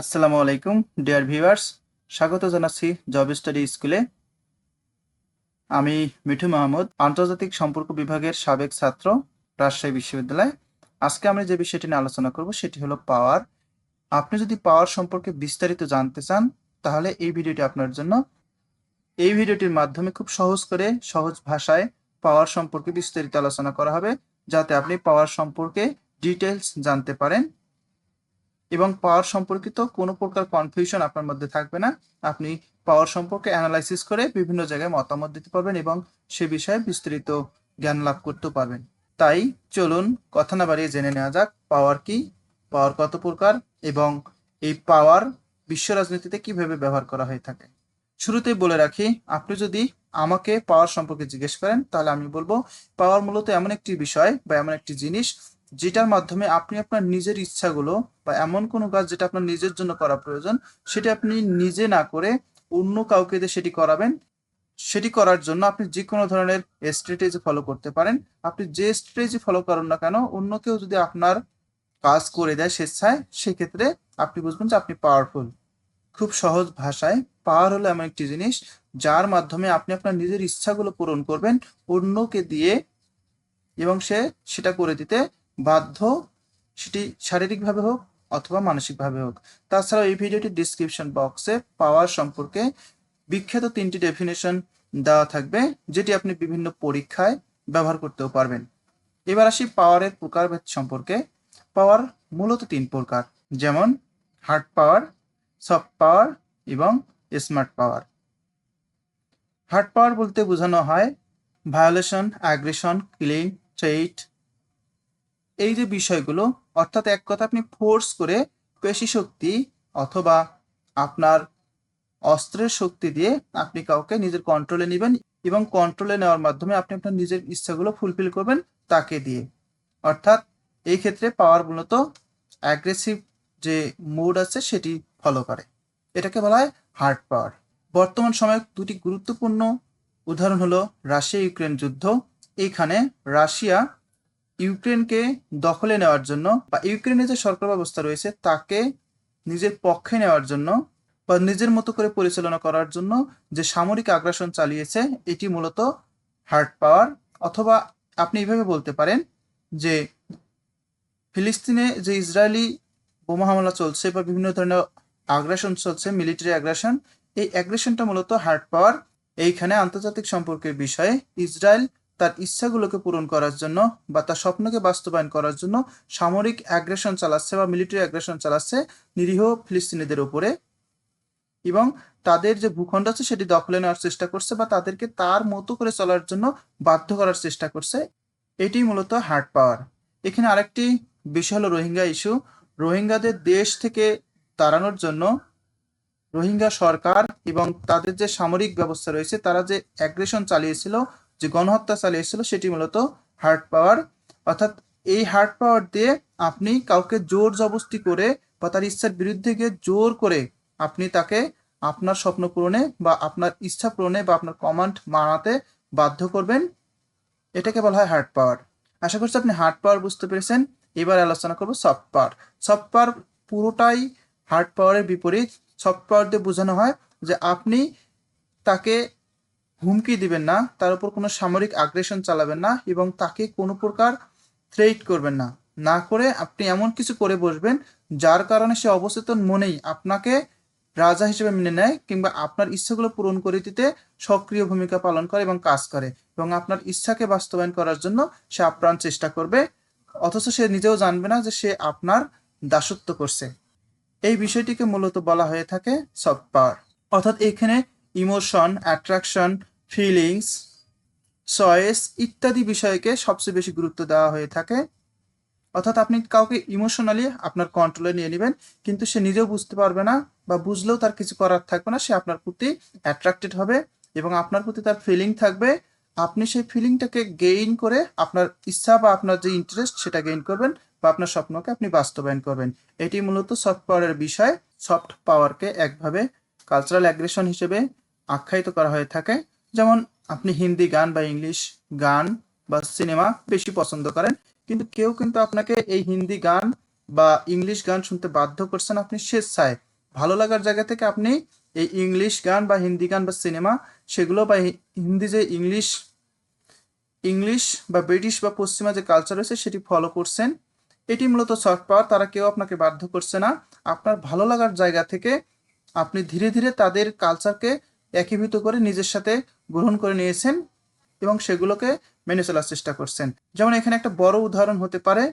আসসালামু আলাইকুম, dear viewers. স্বাগত জানাচ্ছি জব স্টাডি স্কুলে। আমি মিঠু মাহমুদ, আন্তর্জাতিক সম্পর্ক বিভাগের সাবেক ছাত্র, রাজশাহী বিশ্ববিদ্যালয়। আজকে আমরা যে বিষয়টি নিয়ে আলোচনা করব সেটি হলো পাওয়ার। আপনি যদি পাওয়ার সম্পর্কে বিস্তারিত জানতে চান, তাহলে এই ভিডিওটি আপনার জন্য। এই ভিডিওটির মাধ্যমে খুব সহজ করে, সহজ ভাষায় পাওয়ার সম্পর্কে বিস্তারিত আলোচনা করা হবে, যাতে আপনি পাওয়ার সম্পর্কে ডিটেলস জানতে পারেন। এবং পাওয়ার সম্পর্কিত কোনো প্রকার কনফিউশন আপনার মধ্যে থাকবে না। আপনি পাওয়ার সম্পর্কে অ্যানালাইসিস করে বিভিন্ন জায়গায় মতামত দিতে পারবেন এবং সে বিষয়ে বিস্তারিত জ্ঞান লাভ করতে পারবেন। তাই চলুন কথা না বাড়িয়ে জেনে নেওয়া যাক পাওয়ার কি পাওয়ার কত প্রকার এবং এই পাওয়ার বিশ্ব রাজনীতিতে কীভাবে ব্যবহার করা হয়ে থাকে। শুরুতেই বলে রাখি, আপনি যদি আমাকে পাওয়ার সম্পর্কে জিজ্ঞেস করেন, তাহলে আমি বলব পাওয়ার মূলত এমন একটি বিষয় বা এমন একটি জিনিস যেটার মাধ্যমে আপনি আপনার নিজের ইচ্ছাগুলো বা এমন কোনো কাজ যেটা আপনার নিজের জন্য করা প্রয়োজন, সেটা আপনি নিজে না করে অন্য কাউকে সেটি করাবেন। সেটি করার জন্য আপনি যে কোনো ধরনের স্ট্র্যাটেজি ফলো করতে পারেন। আপনি যে স্ট্র্যাটেজি ফলো করেন না কেন, অন্য কেউ যদি আপনার কাজ করে দেয় স্বেচ্ছায়, সেক্ষেত্রে আপনি বুঝবেন যে আপনি পাওয়ারফুল খুব সহজ ভাষায় পাওয়ার হলো এমন একটি জিনিস যার মাধ্যমে আপনি আপনার নিজের ইচ্ছাগুলো পূরণ করবেন, অন্যকে দিয়ে এবং সে সেটা করে দিতে বাধ্য, সেটি শারীরিকভাবে হোক অথবা মানসিকভাবে হোক। তাছাড়াও এই ভিডিওটি ডিসক্রিপশন বক্সে পাওয়ার সম্পর্কে বিখ্যাত তিনটি ডেফিনেশন দেওয়া থাকবে, যেটি আপনি বিভিন্ন পরীক্ষায় ব্যবহার করতেও পারবেন। এবার আসি পাওয়ারের প্রকারভেদ সম্পর্কে। পাওয়ার মূলত তিন প্রকার, যেমন হার্ড পাওয়ার সফট পাওয়ার এবং স্মার্ট পাওয়ার হার্ড পাওয়ার বলতে বোঝানো হয় ভায়োলেশন অ্যাগ্রেশন ক্লিন ট্রেট এই যে বিষয়গুলো, অর্থাৎ এক কথা আপনি ফোর্স করে পেশি শক্তি অথবা আপনার অস্ত্রের শক্তি দিয়ে আপনি কাউকে নিজের কন্ট্রোলে নেবেন এবং কন্ট্রোলে নেওয়ার মাধ্যমে আপনি আপনার নিজের ইচ্ছাগুলো ফুলফিল করবেন তাকে দিয়ে। অর্থাৎ এই ক্ষেত্রে পাওয়ার মূলত অ্যাগ্রেসিভ যে মুড আছে সেটি ফলো করে। এটাকে বলা হয় হার্ড পাওয়ার বর্তমান সময়ে দুটি গুরুত্বপূর্ণ উদাহরণ হলো রাশিয়া ইউক্রেন যুদ্ধ। এইখানে রাশিয়া ইউক্রেনকে দখলে নেওয়ার জন্য বা ইউক্রেনের যে সরকার ব্যবস্থা রয়েছে, তাকে নিজের পক্ষে নেওয়ার জন্য বা নিজের মতো করে পরিচালনা করার জন্য যে সামরিক আগ্রাসন চালিয়েছে, এটি মূলত হার্ড পাওয়ার। অথবা আপনি এইভাবে বলতে পারেন যে ফিলিস্তিনে যে ইসরায়েলি বোমা হামলা চলছে বা বিভিন্ন ধরনের আগ্রাসন চলছে, মিলিটারি আগ্রাসন, এই অ্যাগ্রেশনটা মূলত হার্ড পাওয়ার। এইখানে আন্তর্জাতিক সম্পর্কের বিষয়ে ইসরায়েল তার ইচ্ছাগুলোকে পূরণ করার জন্য বা তার স্বপ্নকে বাস্তবায়ন করার জন্য সামরিক অ্যাগ্রেশন চালাচ্ছে বা মিলিটারি অ্যাগ্রেশন চালাচ্ছে নিরীহ ফিলিস্তিনিদের উপরে। এবং তাদের যে ভূখণ্ড আছে সেটি দখলে নেওয়ার চেষ্টা করছে বা তাদেরকে তার মতো করে চলার জন্য বাধ্য করার চেষ্টা করছে। এটি মূলত হার্ড পাওয়ার এখানে আরেকটি বিষয় হলো রোহিঙ্গা ইস্যু রোহিঙ্গাদের দেশ থেকে তাড়ানোর জন্য রোহিঙ্গা সরকার এবং তাদের যে সামরিক ব্যবস্থা রয়েছে, তারা যে অ্যাগ্রেশন চালিয়েছিল যে গণহত্যা চালিয়ে চালিয়েছিল সেটি মূলত হার্ড পাওয়ার অর্থাৎ এই হার্ড পাওয়ার দিয়ে আপনি কাউকে জোর জবস্তি করে বা তার ইচ্ছার বিরুদ্ধে গিয়ে জোর করে আপনি তাকে আপনার স্বপ্ন পূরণে বা আপনার ইচ্ছা পূরণে বা আপনার কমান্ড মানাতে বাধ্য করবেন। এটাকে বলা হয় হার্ড পাওয়ার আশা করছি আপনি হার্ড পাওয়ার বুঝতে পেরেছেন। এবার আলোচনা করব সফট পাওয়ার সফট পাওয়ার পুরোটাই হার্ড পাওয়ারের বিপরীত। সফট পাওয়ার দিয়ে বোঝানো হয় যে আপনি তাকে হুমকি দিবেন না, তার উপর কোনো সামরিক আগ্রেশন চালাবেন না এবং তাকে কোনো প্রকার থ্রেট করবেন না। না করে আপনি এমন কিছু করে বসবেন যার কারণে সে অবচেতন মনেই আপনাকে রাজা হিসেবে মেনে নেয় কিংবা আপনার ইচ্ছাগুলো পূরণ করে দিতে সক্রিয় ভূমিকা পালন করে এবং কাজ করে এবং আপনার ইচ্ছাকে বাস্তবায়ন করার জন্য সে আপ্রাণ চেষ্টা করবে, অথচ সে নিজেও জানবে না যে সে আপনার দাসত্ব করছে। এই বিষয়টিকে মূলত বলা হয়ে থাকে সফট পাওয়ার অর্থাৎ এখানে ইমোশন অ্যাট্রাকশন ফিলিংস চয়েস ইত্যাদি বিষয়কে সবচেয়ে বেশি গুরুত্ব দেওয়া হয়ে থাকে। অর্থাৎ আপনি কাউকে ইমোশনালি আপনার কন্ট্রোলে নিয়ে নেবেন, কিন্তু সে নিজেও বুঝতে পারবে না বা বুঝলেও তার কিছু করার থাকবে না, সে আপনার প্রতি অ্যাট্রাক্টেড হবে এবং আপনার প্রতি তার ফিলিং থাকবে। আপনি সেই ফিলিংটাকে গেইন করে আপনার ইচ্ছা বা আপনার যে ইন্টারেস্ট সেটা গেইন করবেন বা আপনার স্বপ্নকে আপনি বাস্তবায়ন করবেন। এটি মূলত সফট পাওয়ারের বিষয়। সফট পাওয়ারকে একভাবে কালচারাল অ্যাগ্রেশন হিসেবে আখ্যায়িত করা হয়ে থাকে। যেমন, আপনি হিন্দি গান বা ইংলিশ গান বা সিনেমা বেশি পছন্দ করেন, কিন্তু কেউ কিন্তু আপনাকে এই হিন্দি গান বা ইংলিশ গান শুনতে বাধ্য করছেন আপনি স্বেচ্ছায়। ভালো লাগার জায়গা থেকে আপনি এই ইংলিশ গান বা হিন্দি গান বা সিনেমা সেগুলো বা হিন্দি যে ইংলিশ ইংলিশ বা ব্রিটিশ বা পশ্চিমা যে কালচার রয়েছে সেটি ফলো করছেন। এটি মূলত সফট পাওয়ার তারা কেউ আপনাকে বাধ্য করছে না। আপনার ভালো লাগার জায়গা থেকে আপনি ধীরে ধীরে তাদের কালচারকে একীভূত করে নিজের সাথে গ্রহণ করে নিয়েছেন এবং সেগুলোকে মেনে চলার চেষ্টা করছেন। যেমন এখানে একটা বড় উদাহরণ হতে পারে,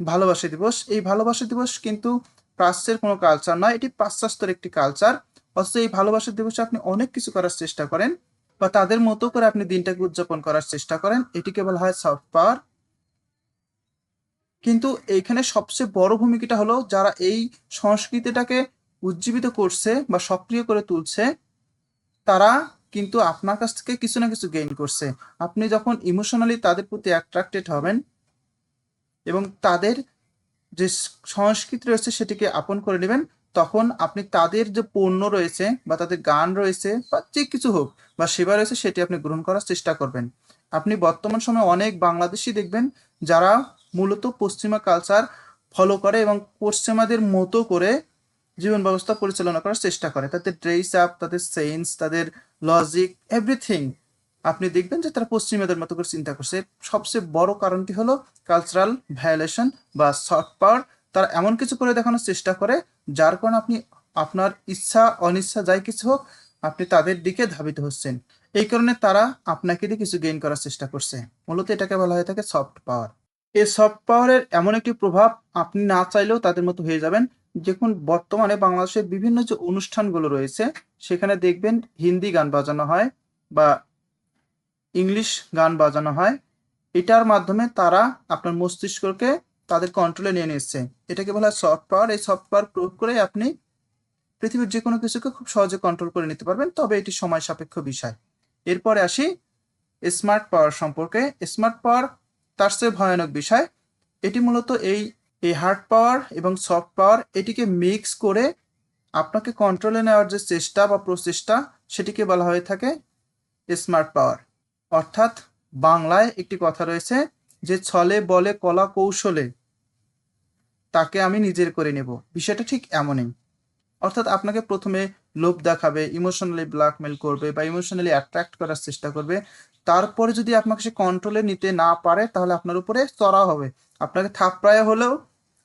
ভালোবাসা দিবস। এই ভালোবাসা দিবস কিন্তু প্রাচ্যের কোনো কালচার নয়, এটি পাশ্চাত্যের একটি কালচার। অথচ এই ভালোবাসা দিবসে আপনি অনেক কিছু করার চেষ্টা করেন বা তাদের মতো করে আপনি দিনটাকে উদযাপন করার চেষ্টা করেন। এটিকে বলা হয় সফট পাওয়ার। কিন্তু এইখানে সবচেয়ে বড় ভূমিকাটা হলো যারা এই সংস্কৃতিটাকে উজ্জীবিত করছে বা সক্রিয় করে তুলছে তারা কিন্তু আপনার কাছ থেকে কিছু না কিছু গেইন করছে। আপনি যখন ইমোশনালি তাদের প্রতি অ্যাট্রাক্টেড হবেন এবং তাদের যে সংস্কৃতি রয়েছে সেটিকে আপন করে নেবেন, তখন আপনি তাদের যে পণ্য রয়েছে বা তাদের গান রয়েছে বা যে কিছু হোক বা সেবা রয়েছে সেটি আপনি গ্রহণ করার চেষ্টা করবেন। আপনি বর্তমান সময়ে অনেক বাংলাদেশি দেখবেন যারা মূলত পশ্চিমা কালচার ফলো করে এবং পশ্চিমাদের মতো করে জীবন ব্যবস্থা পরিচালনা করার চেষ্টা করে। তাদের ড্রেস আপ তাদের সেন্স তাদের লজিক এভরিথিং আপনি দেখবেন যে তারা পশ্চিমাদের মতো করে চিন্তা করছে। সবচেয়ে বড় কারণটি হলো কালচারাল ভায়োলেশন বা সফট পাওয়ার তারা এমন কিছু করে দেখানোর চেষ্টা করে, যার কারণে আপনি আপনার ইচ্ছা, অনিচ্ছা যাই কিছু হোক, আপনি তাদের দিকে ধাবিত হচ্ছেন। এই কারণে তারা আপনাকে দিয়ে কিছু গেইন করার চেষ্টা করছে। মূলত এটাকে বলা হয়ে থাকে সফট পাওয়ার এই সফট পাওয়ারের এমন একটি প্রভাব আপনি না চাইলেও তাদের মতো হয়ে যাবেন। দেখুন, বর্তমানে বাংলাদেশের বিভিন্ন যে অনুষ্ঠানগুলো রয়েছে, সেখানে দেখবেন হিন্দি গান বাজানো হয় বা ইংলিশ গান বাজানো হয়। এটার মাধ্যমে তারা আপনার মস্তিষ্ককে তাদের কন্ট্রোলে নিয়ে নিচ্ছে। এটাকে বলা হয় সফট পাওয়ার এই সফট পাওয়ার প্রয়োগ করে আপনি পৃথিবীর যে কোনো কিছুকে খুব সহজে কন্ট্রোল করে নিতে পারবেন, তবে এটি সময় সাপেক্ষ বিষয়। এরপরে আসি স্মার্ট পাওয়ার সম্পর্কে। স্মার্ট পাওয়ার তার চেয়ে ভয়ানক বিষয়। এটি মূলত এই এই হার্ড পাওয়ার এবং সফট পাওয়ার এটিকে মিক্স করে আপনাকে কন্ট্রোলে নেওয়ার যে চেষ্টা বা প্রচেষ্টা সেটিকে বলা হয়ে থাকে স্মার্ট পাওয়ার অর্থাৎ বাংলায় একটি কথা রয়েছে যে ছলে বলে কলা কৌশলে তাকে আমি নিজের করে নেব। বিষয়টা ঠিক এমনই। অর্থাৎ আপনাকে প্রথমে লোভ দেখাবে ইমোশনালি ব্ল্যাকমেল করবে বা ইমোশনালি অ্যাট্রাক্ট করার চেষ্টা করবে। তারপরে যদি আপনাকে সে কন্ট্রোলে নিতে না পারে তাহলে আপনার উপরে চড়া হবে। আপনাকে থাপড়ায় হলেও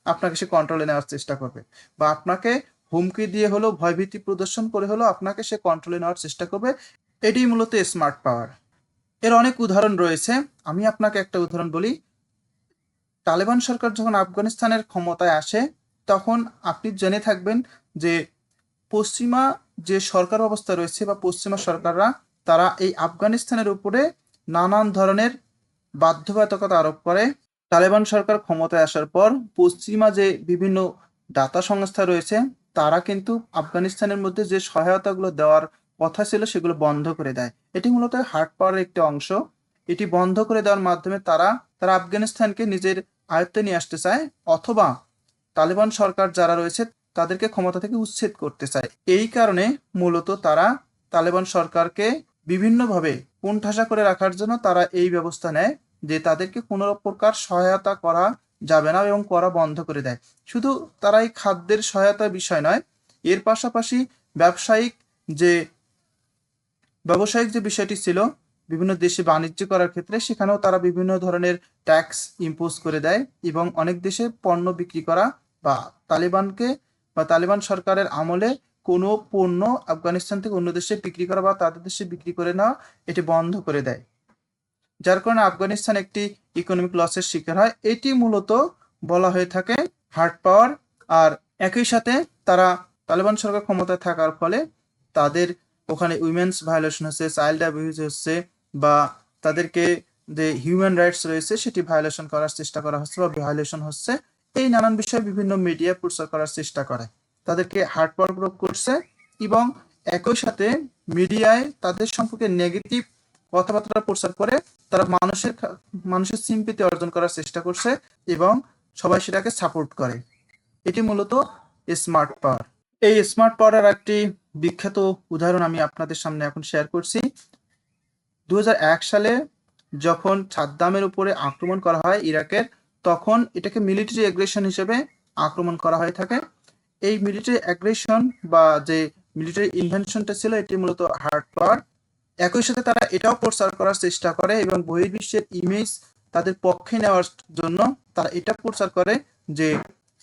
আপনাকে সে কন্ট্রোলে নেওয়ার চেষ্টা করবে। বা আপনাকে হুমকি দিয়ে হলেও ভয়ভীতি প্রদর্শন করে হলেও আপনাকে সে কন্ট্রোলে নেওয়ার চেষ্টা করবে। এটি মূলত স্মার্ট পাওয়ার এর অনেক উদাহরণ রয়েছে। আমি আপনাকে একটা উদাহরণ বলি। তালেবান সরকার যখন আফগানিস্তানের ক্ষমতায় আসে, তখন আপনি জেনে থাকবেন যে পশ্চিমা যে সরকার ব্যবস্থা রয়েছে বা পশ্চিমা সরকাররা, তারা এই আফগানিস্তানের উপরে নানান ধরনের বাধ্যবাধকতা আরোপ করে। তালেবান সরকার ক্ষমতায় আসার পর পশ্চিমা যে বিভিন্ন দাতা সংস্থা রয়েছে, তারা কিন্তু আফগানিস্তানের মধ্যে যে সহায়তাগুলো দেওয়ার কথা ছিল সেগুলো বন্ধ করে দেয়। এটি মূলত হার্ড পাওয়ারের একটি অংশ। এটি বন্ধ করে দেওয়ার মাধ্যমে তারা তারা আফগানিস্তানকে নিজের আয়ত্তে নিয়ে আসতে চায় অথবা তালেবান সরকার যারা রয়েছে তাদেরকে ক্ষমতা থেকে উচ্ছেদ করতে চায়। এই কারণে মূলত তারা তালেবান সরকারকে বিভিন্নভাবে কোণঠাসা করে রাখার জন্য তারা এই ব্যবস্থা নেয়। যে তাদেরকে কোনো প্রকার সহায়তা করা যাবে না এবং করা বন্ধ করে দেয়। শুধু তারা এই খাদ্যের সহায়তা বিষয় নয়, এর পাশাপাশি ব্যবসায়িক যে ব্যবসায়িক যে বিষয়টি ছিল, বিভিন্ন দেশে বাণিজ্য করার ক্ষেত্রে সেখানেও তারা বিভিন্ন ধরনের ট্যাক্স ইম্পোজ করে দেয় এবং অনেক দেশে পণ্য বিক্রি করা বা তালিবানকে বা তালিবান সরকারের আমলে কোনো পণ্য আফগানিস্তান থেকে অন্য দেশে বিক্রি করা বা তাদের দেশে বিক্রি করে নেওয়া, এটি বন্ধ করে দেয়। যার কারণে আফগানিস্তান একটি ইকোনমিক লসের শিকার হয়। এটি মূলত বলা হয়ে থাকে হার্ড পাওয়ার আর একই সাথে তারা তালেবান সরকার ক্ষমতায় থাকার ফলে তাদের ওখানে উইমেন্স ভায়োলেশন হচ্ছে চাইল্ড অ্যাবিউজ হচ্ছে বা তাদেরকে যে হিউম্যান রাইটস রয়েছে সেটি ভায়োলেশন করার চেষ্টা করা হচ্ছে বা ভায়োলেশন হচ্ছে। এই নানান বিষয়ে বিভিন্ন মিডিয়া প্রচার করার চেষ্টা করে। তাদেরকে হার্ড পাওয়ার প্রয়োগ করছে এবং একই সাথে মিডিয়ায় তাদের সম্পর্কে নেগেটিভ কথাবার্তা প্রচার করে তারা মানুষের মানুষের সিম্পিতি অর্জন করার চেষ্টা করছে এবং সবাই সেটাকে সাপোর্ট করে। এটি মূলত স্মার্ট পাওয়ার এই স্মার্ট পাওয়ারের একটি বিখ্যাত উদাহরণ আমি আপনাদের সামনে এখন শেয়ার করছি। দু হাজার এক সালে যখন সাদ্দামের উপরে আক্রমণ করা হয় ইরাকের, তখন এটাকে মিলিটারি এগ্রেশন হিসেবে আক্রমণ করা হয়ে থাকে। এই মিলিটারি অ্যাগ্রেশন বা যে মিলিটারি ইনভেনশনটা ছিল, এটি মূলত হার্ড পাওয়ার একই সাথে তারা এটাও প্রচার করার চেষ্টা করে এবং বহির্বিশ্বের ইমেজ তাদের পক্ষে নেওয়ার জন্য তারা এটা প্রচার করে যে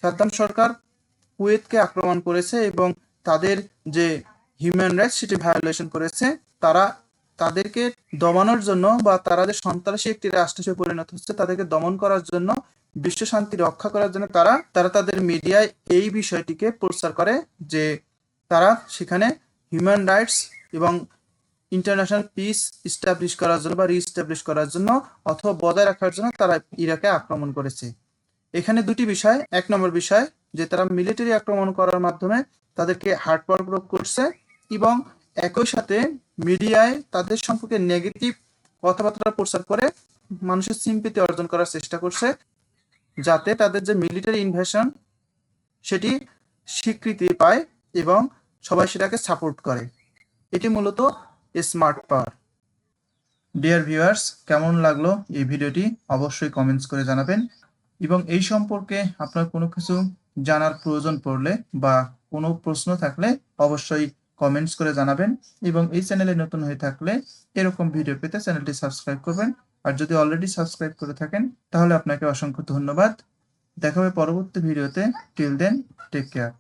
সাদ্দাম সরকার কুয়েতকে আক্রমণ করেছে এবং তাদের যে হিউম্যান রাইটস সেটি ভায়োলেশন করেছে, তারা তাদেরকে দমানোর জন্য বা তারা যে সন্ত্রাসী একটি রাষ্ট্র হিসেবে পরিণত হচ্ছে, তাদেরকে দমন করার জন্য, বিশ্ব শান্তি রক্ষা করার জন্য তারা তারা তাদের মিডিয়ায় এই বিষয়টিকে প্রচার করে যে তারা সেখানে হিউম্যান রাইটস এবং ইন্টারন্যাশনাল পিস ইস্টাবলিশ করার জন্য বা রিস্টাবলিশ করার জন্য অথবা বজায় রাখার জন্য তারা ইরাকে আক্রমণ করেছে। এখানে দুটি বিষয়, এক নম্বর বিষয় যে তারা মিলিটারি আক্রমণ করার মাধ্যমে তাদেরকে হার্ড পাওয়ার প্রয়োগ করছে এবং একই সাথে মিডিয়ায় তাদের সম্পর্কে নেগেটিভ কথাবার্তা প্রচার করে মানুষের সিম্পিতি অর্জন করার চেষ্টা করছে যাতে তাদের যে মিলিটারি ইনভেশন সেটি স্বীকৃতি পায় এবং সবাই সেটাকে সাপোর্ট করে। এটি মূলত স্মার্ট পাওয়ার। ডিয়ার ভিউয়ার্স কেমন লাগল এই ভিডিওটি? অবশ্যই কমেন্টস করে জানাবেন। এবং এই সম্পর্কে আপনার কোনো কিছু জানার প্রয়োজন পড়লে বা কোনো প্রশ্ন থাকলে অবশ্যই কমেন্টস করে জানাবেন। এবং এই চ্যানেলে নতুন হয়ে থাকলে এরকম ভিডিও পেতে চ্যানেলটি সাবস্ক্রাইব করবেন। আর যদি অলরেডি সাবস্ক্রাইব করে থাকেন, তাহলে আপনাকে অসংখ্য ধন্যবাদ। দেখা হবে পরবর্তী ভিডিওতে টিল দেন টেক কেয়ার